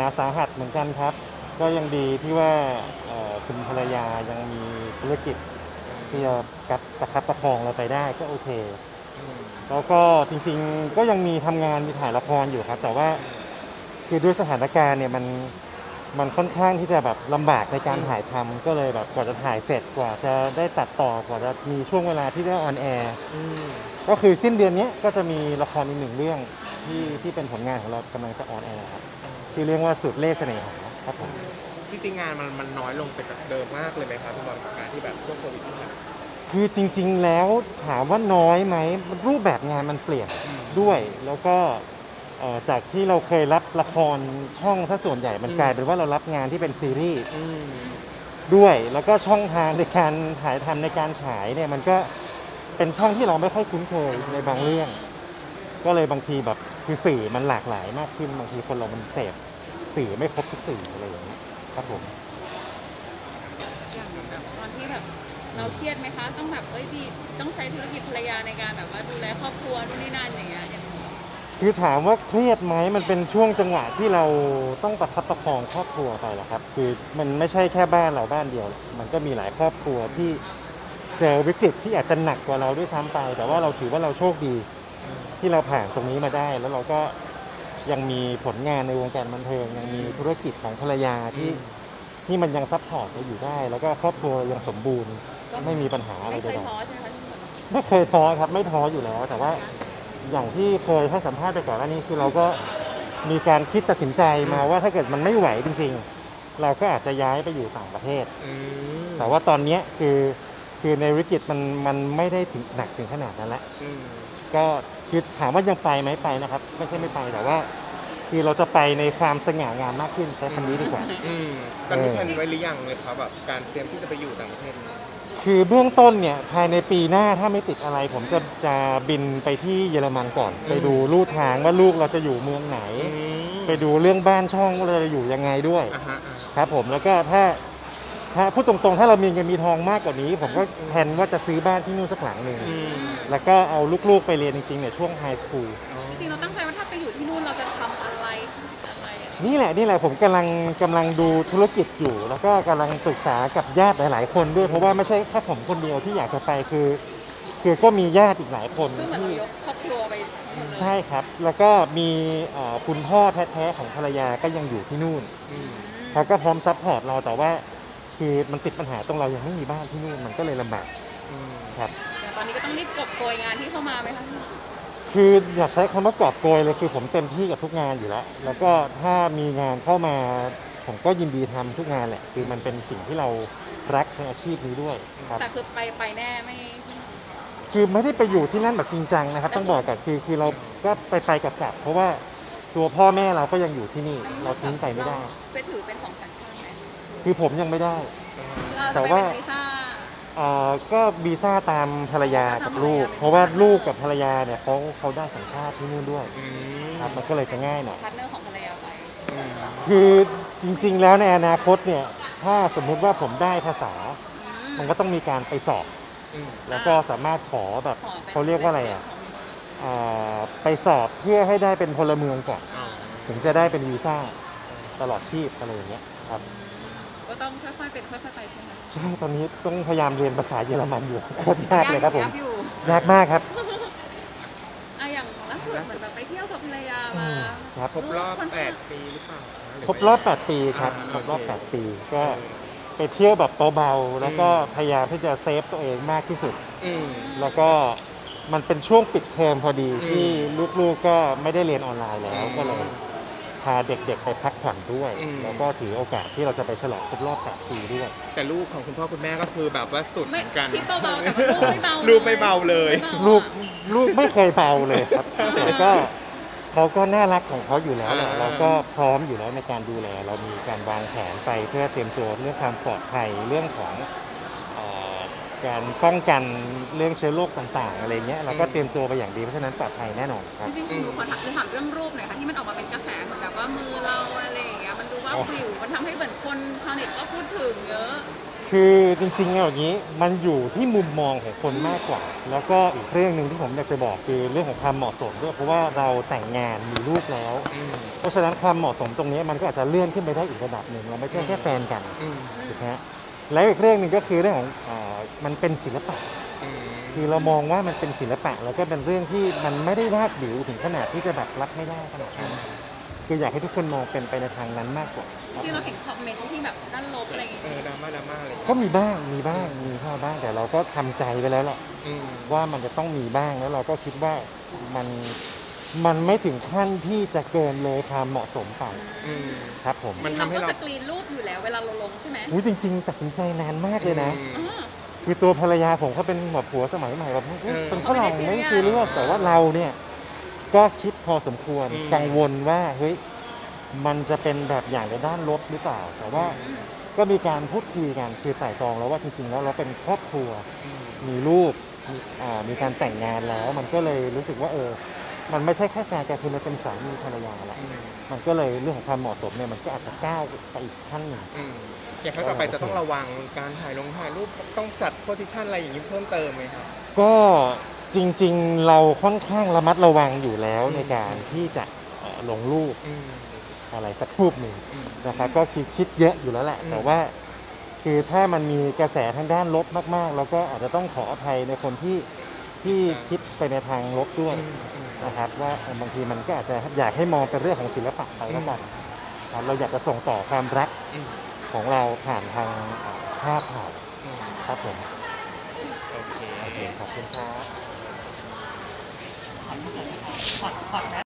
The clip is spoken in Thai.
นาสาหัสเหมือนกันครับ ก็ยังดีที่ว่าเอ่อคุณภรรยายังมีธุรกิจที่จะกัดประคับประคองเราไปได้ก็โอเค แล้วก็จริงๆก็ยังมีทำงานมีถ่ายละครอยู่ครับ แต่ว่าคือด้วยสถานการณ์เนี่ยมันมันค่อนข้างที่จะแบบลำบากในการถ่ายทำก็เลยแบบกว่าจะถ่ายเสร็จกว่าจะได้ตัดต่อกว่าจะมีช่วงเวลาที่ได้ออนแอร์ก็คือสิ้นเดือนนี้ก็จะมีละครอีกหนึ่งเรื่องที่ที่เป็นผลงานของเรากำลังจะออนแอร์ครับ ชื่อเรื่องว่าสุดเล่ห์เสน่หาครับผมที่จริงงานมันมันน้อยลงไปจากเดิมมากเลยไหมครับพี่บอลกับการที่แบบช่วงโควิดที่ผ่านมา คือจริง ๆ แล้วถามว่าน้อยไหมรูปแบบงานมันเปลี่ยนด้วยแล้วก็เอ่อจากที่เราเคยรับละครช่องถ้าส่วนใหญ่มันกลายเป็นว่าเรารับงานที่เป็นซีรีส์ อืมด้วย แล้วก็ช่องทางในการถ่ายทำในการฉายเนี่ยมันก็เป็นช่องที่เราไม่ค่อยคุ้นเคยในบางเรื่อง ก็เลยบางทีแบบคือสื่อมันหลากหลายมากขึ้นบางทีคนเรามันเสพ สื่อไม่ครบทุกสื่ออะไรอย่างเงี้ยครับผมอย่างแบบตอนที่แบบเราเครียดไหมคะ ต้องแบบเอ้ยพี่ต้องใช้ธุรกิจภรรยาในการแบบว่าดูแลครอบครัวนู่นนี่นั่นอย่างเงี้ยอย่างนี้คือถามว่าเครียดไหมมันเป็นช่วงจังหวะที่เราต้องประคับประคองครอบครัวไปแหละครับ คือมันไม่ใช่แค่บ้านเราบ้านเดียว มันก็มีหลายครอบครัวที่เจอวิกฤตที่อาจจะหนักกว่าเราด้วยซ้ำไป แต่ว่าเราถือว่าเราโชคดี ที่เราผ่านตรงนี้มาได้ แล้วเราก็ ยังมีผลงานในวงการบันเทิง ยังมีธุรกิจของภรรยาที่ที่มันยังซัพพอร์ตเราอยู่ได้ แล้วก็ครอบครัวยังสมบูรณ์ก็ไม่มีปัญหาอะไรไม่เคใดยๆท้อใช่ไหมคะที่แบบไม่เคยท้อครับไม่ท้ออยู่แล้ว แต่ว่าอย่างที่เคยให้สัมภาษณ์ไปก่อนหน้านี้คือเราก็มีการคิดตัดสินใจมาว่าถ้าเกิดมันไม่ไหวจริงๆ เราก็อาจจะย้ายไปอยู่ต่างประเทศ อืมแต่ว่าตอนเนี้ยคือ คือในวิกฤตมันมันไม่ได้ถึงหนักถึงขนาดนั้นละอืมก็คือถามว่ายังไปไหมไปนะครับ ไม่ใช่ไม่ไปแต่ว่า คือเราจะไปในความสง่างามมากขึ้นใช้คำนี้ดีกว่า อืมตอนนี้เออแผนไว้หรือยังเลยครับแบบการเตรียมที่จะไปอยู่ต่างประเทศคือเบื้องต้นเนี่ยภายในปีหน้าถ้าไม่ติดอะไร ผมจะจะบินไปที่เยอรมันก่อน ไปดูลู่ทางว่าลูกเราจะอยู่เมืองไหน อืมไปดูเรื่องบ้านช่องว่าเราจะอยู่ยังไงด้วย อ่าฮะอ่าฮะครับผมแล้วก็ถ้า ถ้าพูดตรงๆ ถ้าเรามีเงินมีทองมากกว่านี้ ผมก็แผนว่าจะซื้อบ้านที่นู่นสักหลังหนึ่งอืมแล้วก็เอาลูกๆไปเรียนจริงๆเนี่ยช่วงไฮสคูลอ๋อจริงๆ เราตั้งใจว่าถ้าไปอยู่ที่นู่นเราจะทำอะไรอะไรอะนี่แหละนี่แหละผมกำลังกำลังดูธุรกิจอยู่ แล้วก็กำลังปรึกษากับญาติหลาย ๆ คนด้วย เพราะว่าไม่ใช่แค่ผมคนเดียวที่อยากจะไปคือ คือก็มีญาติอีกหลายคนซึ่งเหมือนเราที่ ยกครอบครัวไปหมดเลยใช่ครับ แล้วก็มีเอ่อคุณพ่อแท้ๆของภรรยาก็ยังอยู่ที่นู่น อืมเขาก็พร้อมซัพพอร์ตเราแต่ว่า คือมันติดปัญหาตรงเรายังไม่มีบ้านที่นู่นมันก็เลยลำบากอืมครับอย่างตอนนี้ก็ต้องรีบกอบโกยงานที่เข้ามาไหมคะคืออยากใช้คำว่ากอบโกยเลยคือผมเต็มที่กับทุกงานอยู่แล้ว แล้วก็ถ้ามีงานเข้ามาผมก็ยินดีทำทุกงานแหละ คือมันเป็นสิ่งที่เรารักในอาชีพนี้ด้วยครับแต่คือไปไปแน่ไม่ คือไม่ได้ไปอยู่ที่นั่นแบบจริงจังนะครับ ต้องบอกกันคือคือเราก็ไปไปกับกลับเพราะว่าตัวพ่อแม่เราก็ยังอยู่ที่นี่ เราทิ้งไปไม่ได้ไปถือเป็นสองสัญชาติไหม คือผมยังไม่ได้คือเราแต่จะไปว่าเป็นวีซ่า เอ่อก็วีซ่าตามภรรยากับลูก ตามภรรยา เพราะว่าลูกกับภรรยาเนี่ยเขาเขาได้สัญชาติที่นู่นด้วยอืมครับมันก็เลยจะง่ายหน่อย พาร์ทเนอร์ของภรรยาไปอืมคือจริง ๆ แล้วในอนาคตเนี่ย ถ้าสมมุติว่าผมได้ภาษามันก็ต้องมีการไปสอบ อืมแล้วก็สามารถขอแบบขอป็น เขาเรียกว่าอะไรอะอ่าไปสอบเพื่อให้ได้เป็นพลเมืองก่อน อ๋อถึงจะได้เป็นวีซ่าตลอดชีพอะไรอย่างเงี้ยครับ ก็ต้องค่อยๆเป็นค่อยๆไปใช่ไหมใช่ตอนนี้ต้องพยายามเรียนภาษาเยอรมันอยู่โคตรยากเลยครับผมกอยู่ยากมากครับอะอย่างล่าสุดเหมือนแบบไปเที่ยวกับภรรยามาครับครบรอบ8ปีหรือเปล่าหอครบรอบ8ปีครับอ่าครบรอบโอเค8ปีก็ไปเที่ยวแบบเบาๆแล้วก็พยายามที่จะเซฟตัวเองมากที่สุดอืมแล้วก็มันเป็นช่วงปิดเทอมพอดีอืมที่ลูกๆก็ไม่ได้เรียนออนไลน์แล้วอืมก็เลย พาเด็กๆไปพักผ่อนด้วย อืม แล้วก็ถือโอกาสที่เราจะไปฉลองครบรอบ8ปีด้วย แต่ลูกของคุณพ่อคุณแม่ก็คือแบบว่าสุดเหไม่มือนกันคิดเบาๆแต่ว่าลูกไม่เบา ลูกไม่เบาเลยไม่เบาอะลูกลูกไม่เคยเบาเลยครับแต่ก็เขาก็น่ารักของเขาอยู่แล้วแหละอ่า เราก็พร้อมอยู่แล้วในการดูแล เรามีการวางแผนไปเพื่อเตรียมตัวเรื่องความปลอดภัยเรื่องของเอ่อ การป้องกันเรื่องเชื้อโรคต่างๆ อะไรเงี้ยเราก็เตรียมตัวไปอย่างดีเพราะฉะนั้นปลอดภัยแน่นอนครับ จริงๆคุณหนูขอถามคือถามเรื่องรูปหน่อยค่ะที่มันออกมาเป็นกระแสเหมือนแบบว่ามือเราอะไรอย่างเงี้ยมันดูว่าอ๋อวิวมันทำให้เหมือนคนชาวเน็ตก็พูดถึงเยอะ คือจริงๆเอาอย่างนี้มันอยู่ที่มุมมองของคนมากกว่า แล้วก็อีกเรื่องหนึ่งที่ผมอยากจะบอกคือเรื่องของความเหมาะสมด้วยเพราะว่าเราแต่งงานมีลูกแล้วอืมเพราะฉะนั้นความเหมาะสมตรงนี้มันก็อาจจะเลื่อนขึ้นไปได้อีกระดับหนึ่งเราไม่ใช่แค่แฟนกันอืมถูกไหมฮะ แล้วอีกเรื่องหนึ่งก็คือเรื่องของอามันเป็นศิลปะ อืมคือเรามองว่ามันเป็นศิลปะ แล้วก็เป็นเรื่องที่มันไม่ได้วาดบิวถึงขนาดที่จะแบบรับไม่ได้ขนาดนั้นคืออยากให้ทุกคนมองเป็นไปในทางนั้นมากกว่าครับที่เราเห็นคอมเมนต์ที่แบบด้านลบอะไรอย่างเงี้ยเออดราม่าดราม่าอะไรอย่างก็เงี้ยมีบ้างมีบ้างมีเข้าบ้างแต่เราก็ทำใจไปแล้วแหละ อืมว่ามันจะต้องมีบ้างแล้วเราก็คิดว่ามัน มันไม่ถึงขั้นที่จะเกินเลยความเหมาะสมไปอืม ครับผมมันทำให้เรา ก็สกรีนรูปอยู่แล้วเวลาเราลงใช่ไหมอุ้ยจริง ๆ ตัดสินใจนานมากเลยนะ อืม อ่า คือตัวภรรยาผมเขาเป็นแบบผัวสมัยใหม่แบบอุ๊ยเออเป็นฝรั่งเขาไม่ไม่ได้ซีเรียสซีเรียสแต่ว่าเราเนี่ย ก็คิดพอสมควรอืม กังวลว่าเฮ้ยมันจะเป็นแบบอย่างในด้านลบหรือเปล่า แต่ว่าอืมก็มีการพูดคุยกันคือไต่ตรองแล้วว่าจริงๆแล้วเราเป็นครอบครัวอืมมีลูกมีอ่ามีการแต่งงานแล้ว มันก็เลยรู้สึกว่าเออ มันไม่ใช่แค่แฟนกันคือมันเป็นสามีภรรยาละอืมมันก็เลยเรื่องของความเหมาะสมเนี่ยมันก็อาจจะก้าวไปอีกขั้นหนึ่ง อืมอย่างครั้งต่อไปจะต้องระวังการถ่ายลงถ่ายรูปต้องจัดโพสิชันอะไรอย่างนี้เพิ่มเติมไหมครับ ก็จริงๆเราค่อนข้างระมัดระวังอยู่แล้วอืม ในการที่จะเอ่อลงรูปอืมอะไรสักรูปหนึ่งอืม นะครับก็คิดคิดเยอะอยู่แล้วแหละ อืม แต่ว่า คือถ้ามันมีกระแสทางด้านลบมากๆ เราก็อาจจะต้องขออภัยในคนที่ที่คิดไปในทางลบด้วย อืมอืม นะครับ ว่าเออบางทีมันก็อาจจะอยากให้มองเป็นเรื่องของศิลปะไปแล้วกันครับเราอยากจะส่งต่อความรักอืมของเราผ่านทางเอ่อภาพถ่ายอืมครับผมโอเคโอเคขอบคุณครับ